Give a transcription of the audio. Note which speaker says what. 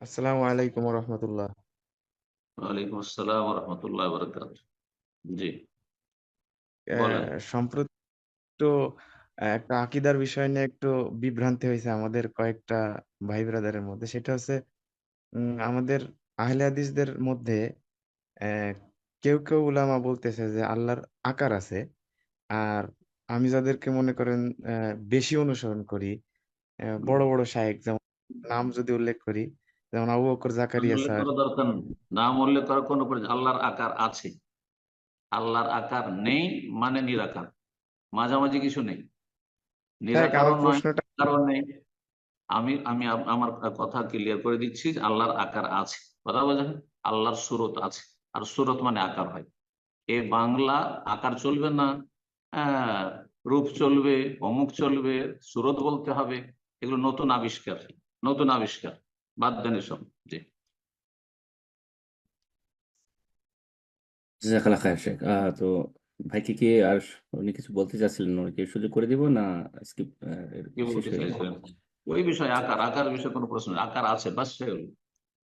Speaker 1: আসসালামু আলাইকুম রহমতুল্লাহ
Speaker 2: ওয়ালাইকুম আসসালাম রহমতুল্লাহ বরকাত জি।
Speaker 1: সম্প্রতি একটু একটা আকিদার বিষয় নিয়ে একটু বিভ্রান্তি হয়েছে আমাদের কয়েকটা ভাই ব্রাদারের মধ্যে। সেটা হচ্ছে আমাদের আহলে হাদিসদের মধ্যে আহ, কেউ কেউ উলামা বলতেছে যে আল্লাহর আকার আছে আর আমি যাদেরকে মনে করেন বেশি অনুসরণ করি বড় বড় শায়েখ যেমন নাম যদি উল্লেখ করি যেমন আবু বকর জাকারিয়া স্যার।
Speaker 2: দরকার নাম উল্লেখ করার কোনো আল্লাহর আকার আছে। আল্লাহর আকার নেই মানে নিরাকার। মাঝামাঝি কিছু নেই।
Speaker 1: প্রশ্নটা
Speaker 2: কারণ নেই। আমি আমি আমার কথা ক্লিয়ার করে দিচ্ছি আল্লাহর আকার আছে। কথা বোঝেন আল্লাহর সুরত আছে। আর সুরত মানে আকার হয়। এ বাংলা আকার চলবে না। হ্যাঁ, রূপ চলবে অমুক চলবে সুরত বলতে হবে এগুলো নতুন আবিষ্কার নতুন আবিষ্কার বাদ দেন এসব জি।
Speaker 3: জাজাকাল্লাহ খায়ের শেখ আহ, তো ভাইকে কি আর উনি কিছু বলতে চাচ্ছিলেন? ওনাকে সুযোগ করে দিব না স্কিপ
Speaker 2: ওই বিষয়ে আকার আকার বিষয়ে কোনো প্রশ্ন আকার আছে বাস